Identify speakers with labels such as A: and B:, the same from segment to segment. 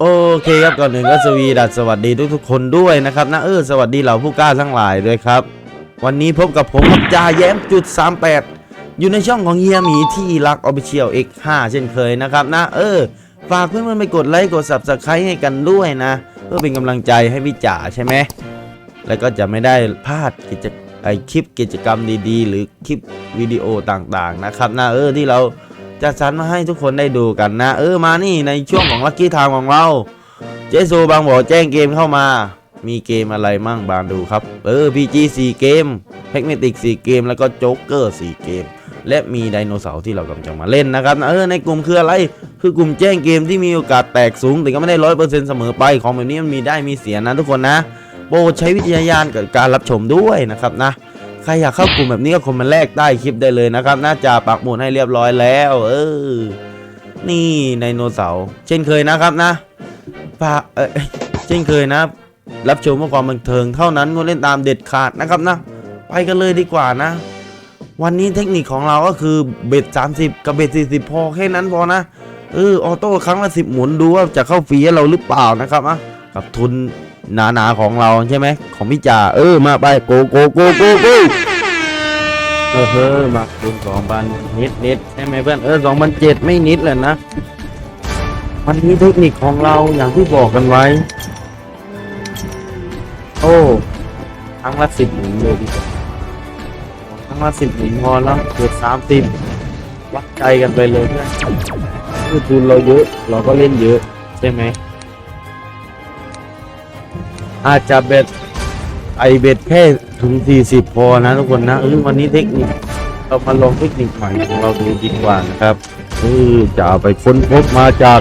A: โอเคครับก่อนหนึ่งก็สวีดัสสวัสดีทุกๆคนด้วยนะครับนะเออสวัสดีเหล่าผู้กล้าทั้งหลายด้วยครับ วันนี้พบกับผมกับจาแย้มจุด38 อยู่ในช่องของเฮียหมีที่รักออฟฟิเชียล X5 เช่นเคยนะครับนะเออ ฝากเพื่อนๆไปกดไลค์กด Subscribe ให้กันด้วยนะ เพื่อเป็นกำลังใจให้พี่จ๋าใช่ไหมแล้วก็จะไม่ได้พลาดกิจไอคลิปกิจกรรมดีๆ หรือคลิปวิดีโอต่างๆนะครับนะเออที่เรา จัดสรรมาให้ทุกคนได้ดูกันนะ เออมานี่ในช่วงของลัคกี้ทางของเรา เจโซบางบอกแจ้งเกมเข้ามา มีเกมอะไรมั่งบางดูครับ เออ PG 4 เกมเทคเมติก 4 เกม แล้วก็โจ๊กเกอร์ 4 เกม และมีไดโนเสาร์ที่เรากำลังจะมาเล่นนะครับ เออในกลุ่มคืออะไร คือกลุ่มแจ้งเกมที่มีโอกาสแตกสูง แต่ก็ไม่ได้ร้อยเปอร์เซ็นต์เสมอไป ของแบบนี้มันมีได้มีเสียนะทุกคนนะ โปรดใช้วิจาญาณกับการรับชมด้วยนะครับนะ ใครอยากเข้ากลุ่มแบบนี้ก็คอมเมนต์แรกใต้คลิปได้เลยนะครับ น่าจะปักหมุดให้เรียบร้อยแล้ว เออ นี่ไดโนเสาร์เช่นเคยนะครับนะฝากเออเช่นเคยนะ รับชมเพื่อความบันเทิงเท่านั้นงดเล่นตามเด็ดขาดนะครับนะ ไปกันเลยดีกว่านะ วันนี้เทคนิคของเราก็คือเบ็ด 30 กับเบ็ด 40 พอแค่นั้นพอนะเออออโต้ครั้งละ 10 หมุนดูว่าจะเข้าฟรีเราหรือเปล่านะครับอะกับทุน หนาๆของเราใช่ไหมของพี่จ่าเออมาไปโกโกโกโกโกเออเฮ้อมาทุนสองพันนิดนิดใช่ไหมเพื่อนเออสองพันเจ็ดไม่นิดเลยนะวันนี้เทคนิคของเราอย่างที่บอกกันไว้ โอ้ครั้งละสิบหมุนเลยดีกว่าครั้งละสิบหมุนพอแล้วเกิดสามสิบวัดใจกันไปเลยเพื่อนคือทุนเราเยอะเราก็เล่นเยอะใช่ไหม อาจจะเบ็ดไอเบ็ดแค่ถึงสี่สิบพอนะทุกคนนะเออวันนี้เทคนิค เรามาลองเทคนิคใหม่ของเราดูดีกว่านะครับเออจะเอาไปค้นพบมาจาก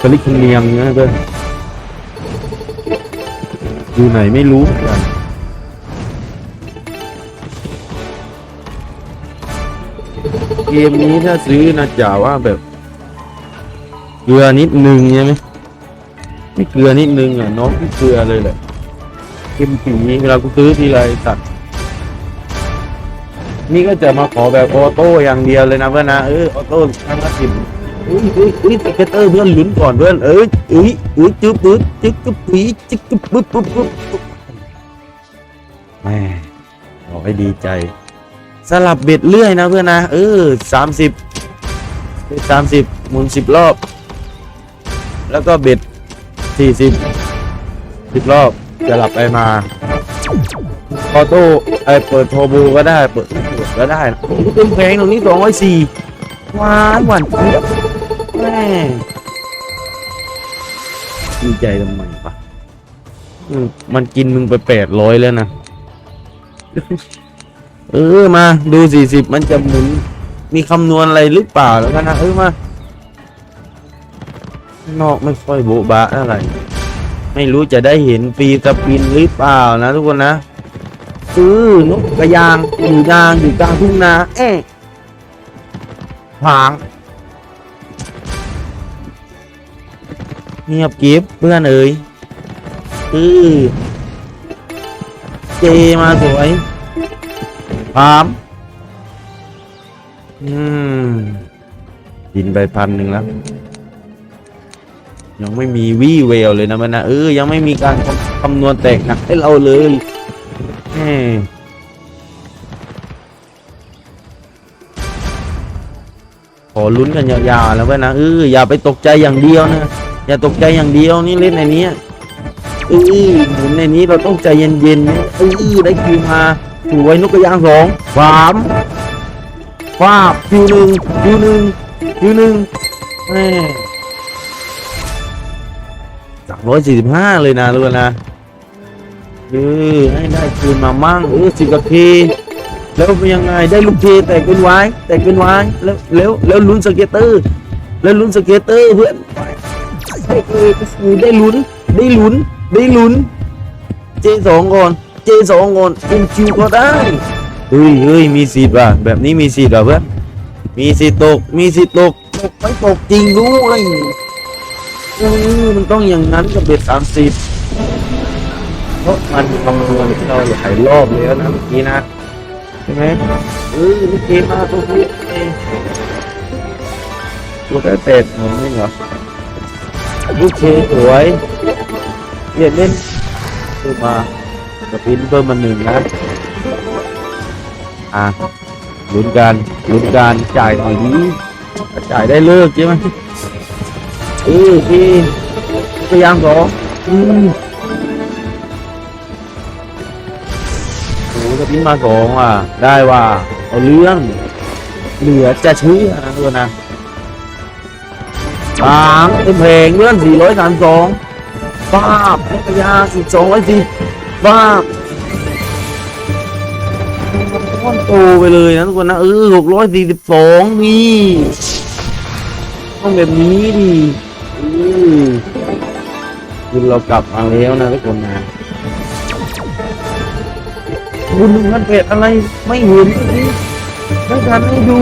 A: คลิคเนียมนะเพื่อนอยู่ไหนไม่รู้เกันเกมนี้ถ้าซื้อนะจ่าว่าแบบเกลือนิดนึงใช่ไหม ไม่เกลือนิดนึงอะน้องไม่เกลือเลยแหละเกมผีเวลากูซื้อทีไรตัด นี่ก็จะมาขอแบบออโต้อย่างเดียวเลยนะเพื่อนนะเออออโต้ทั้งละสิบอุ้ยอุ้ยอุ้ยเก็ตเตอร์เพื่อนลุ้นก่อนเพื่อนเอ้ยอุ้ยอุ้ยจึ๊บปึ๊บจึ๊บกึ๊บปีจึ๊บกึ๊บปึ๊บปึ๊บปึ๊บแม่บอกให้ดีใจ สลับเบ็ดเรื่อยนะเพื่อนนะเออสามสิบสามสิบหมุนสิบรอบ แล้วก็เบ็ด สี่สิบสิบรอบจะหลับไปมาออโต้ไอเปิดโทบูก็ได้เปิดก็ได้นะเต็มแพงตรงนี้สองร้อยสี่หวานหวานแม่ดีใจทำไมปะมันกินมึงไปแปดร้อยแล้วนะ เออมาดูสี่สิบมันจะหมุน มีคำนวณอะไรหรือเปล่าแล้วกันนะ เออมา นอกไม่ค่อยโบ๊ะบะอะไร ไม่รู้จะได้เห็นฟรีสปินหรือเปล่านะทุกคนนะ ซื้อนกกระยางอยู่ยางอยู่กลางทุ่งนาเอ๊ะผางเงียบกริบเพื่อนเอ๋ยเออเจมาสวยพามอืมกินไปพันหนึ่งแล้ว ยังไม่มีวี่เวลเลยนะมันนะเออยังไม่มีการคำนวณแตกหนักให้เราเลยแหมขอลุ้นกันยาวๆแล้วเว้ยนะเอออย่าไปตกใจอย่างเดียวนะ อย่าตกใจอย่างเดียวนี่เล่นในนี้เออหมุนในนี้เราต้องใจเย็นๆนะเออได้คิวมาสวยนกกระยางสองสามฟาบคิวหนึ่งคิวหนึ่งคิวหนึ่งแม่สาม ร้อยสี่สิบห้าเลยนะลูกนะเออให้ได้คืนมามั่งเออสิบกับทีแล้วเป็นยังไงได้ลูกเทแตกเป็นไว้แตกเป็นไว้แล้วแล้วแล้วลุ้นสเก็ตเตอร์ แล้วลุ้นสเก็ตเตอร์เพื่อนได้เออได้ลุ้นได้ลุ้นได้ลุ้นเจสองก่อนเจสองคนเป็นคิวก็ได้เฮ้ยเฮ้ยมีสิทธิ์ว่ะแบบนี้มีสิทธิ์ว่ะเพื่อนมีสิทธิ์ตกมีสิทธิ์ตกตกไม่ตกจริงด้วย เออมันต้องอย่างนั้นกับเบ็ดสามสิบเพราะมันคำนวณที่เราหลายรอบแล้วนะเมื่อกี้นะใช่ไหมเออโอเคมาตัวนี้ตัวแต่เตะเหมือนนี่เหรอลูกเคสวยเล่นเล่นเพิ่มมาสปินเพิ่มมาหนึ่งนะอะลุ้นกันลุ้นกันจ่ายหน่อยดีจ่ายได้เลิกใช่ไหม เออพี่พยายามสองอืมโอ้สปินมาสองว่ะ ได้ว่ะ เอาเรื่อง เหลือจะเชื่อนะทุกคนนะสามเป็นเพลงเลื่อนสี่ร้อยสามสองบ้าบนักยาสิบสองร้อยสิบบ้าก้อนโตไปเลยนะทุกคนนะเออหกร้อยสี่สิบสองนี่ต้องแบบนี้ดิ คุณเรากลับมาแล้วนะทุกคนนะคุณมันเป็ดอะไรไม่เห็นนี่ไม่ทันให้ดู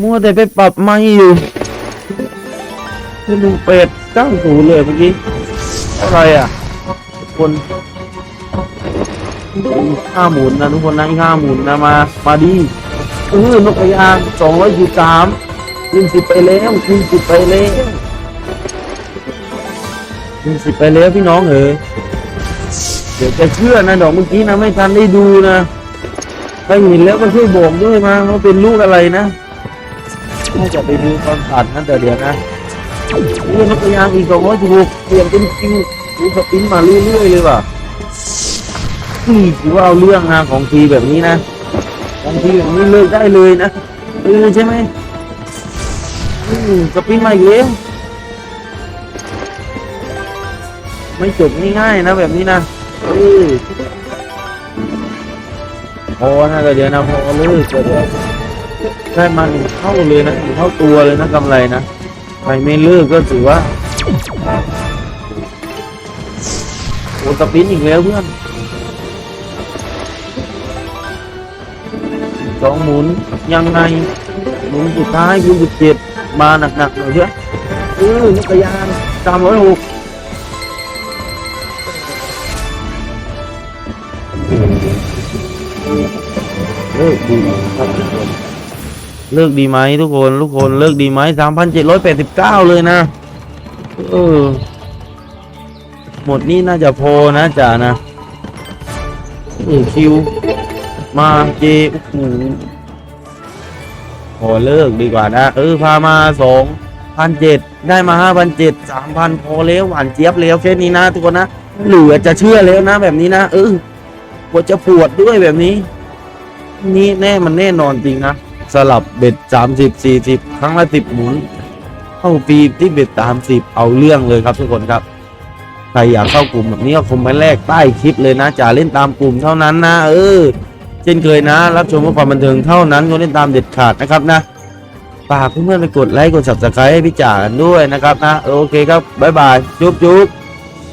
A: มัวแต่ไปปรับไม่อยู่คือหนึ่งเป็ดเก้าศูเลยเมื่อกี้อะไรอะ คนห้าหมุนนะทุกคนนะห้าหมุนนะมา มาดีเออนกกระยางสองร้อยสิบสาม ขึ้นสิไปแล้วขึ้นสิไปแล้วขึ้นสิไปแล้วพี่น้องเอ๋ยเดี๋ยวจะเชื่อนะดอกเมื่อกี้นะไม่ทันได้ดูนะใครเห็นแล้วก็ช่วยบอกด้วยมาว่าเป็นลูกอะไรนะน่าจะไปดูตอนตัดนั่นแต่เดี๋ยวนะนี่นกกระยางอีกสองร้อยสิบหกเปลี่ยนเป็นคิวดูสปินมาเรื่อยๆเลยว่ะนี่ถือว่าเอาเรื่องนะของทีแบบนี้นะของทีแบบนี้เลิกได้เลยนะเออใช่ไหม อืมสปินมาอีกแล้วไม่จบง่ายๆนะแบบนี้นะเออพอนะแต่เดี๋ยวนะพอเลิกแต่เดียวได้มาหนึ่งเท่าเลยนะหนึ่งเท่าตัวเลยนะกำไรนะใครไม่เลิกก็ถือว่าโอ้สปินอีกแล้วเพื่อนสองหมุนยังไงหมุนสุดท้ายคือสิบเจ็ด มาหนักๆหน่อยเพื่อนเออนักยานสามร้อยหกเลิกดีครับทุกคนเลิกดีไหมทุกคนทุกคนเลิกดีไหมสามพันเจ็ดร้อยแปดสิบเก้าเลยนะเออหมดนี่น่าจะพอนะจ๋านะเออคิว มาเจโอ้โห อเลิกดีกว่านะ เออ พามาสองพันเจ็ดได้มาห้าพันเจ็ดสามพันพอแล้วหวานเจี๊ยบแล้วแค่นี้นะทุกคนนะเหลือจะเชื่อแล้วนะแบบนี้นะเออปวดจะปวดด้วยแบบนี้ นี่แน่มันแน่นอนจริงนะสลับเบ็ดสามสิบสี่สิบครั้งละสิบหมุนเข้าปีที่เบ็ดสามสิบเอาเรื่องเลยครับทุกคนครับใครอยากเข้ากลุ่มแบบนี้ก็คอมเมนต์แรกใต้คลิปเลยนะจะเล่นตามกลุ่มเท่านั้นนะ เออ เช่นเคยนะ รับชมเพื่อความบันเทิงเท่านั้นก็เล่นตามเด็ดขาดนะครับนะฝากเพื่อนๆไปกดไลค์กด subscribe ให้พี่จ๋ากันด้วยนะครับนะ โอเคครับ บ๊ายบาย จุ๊บจุ๊บ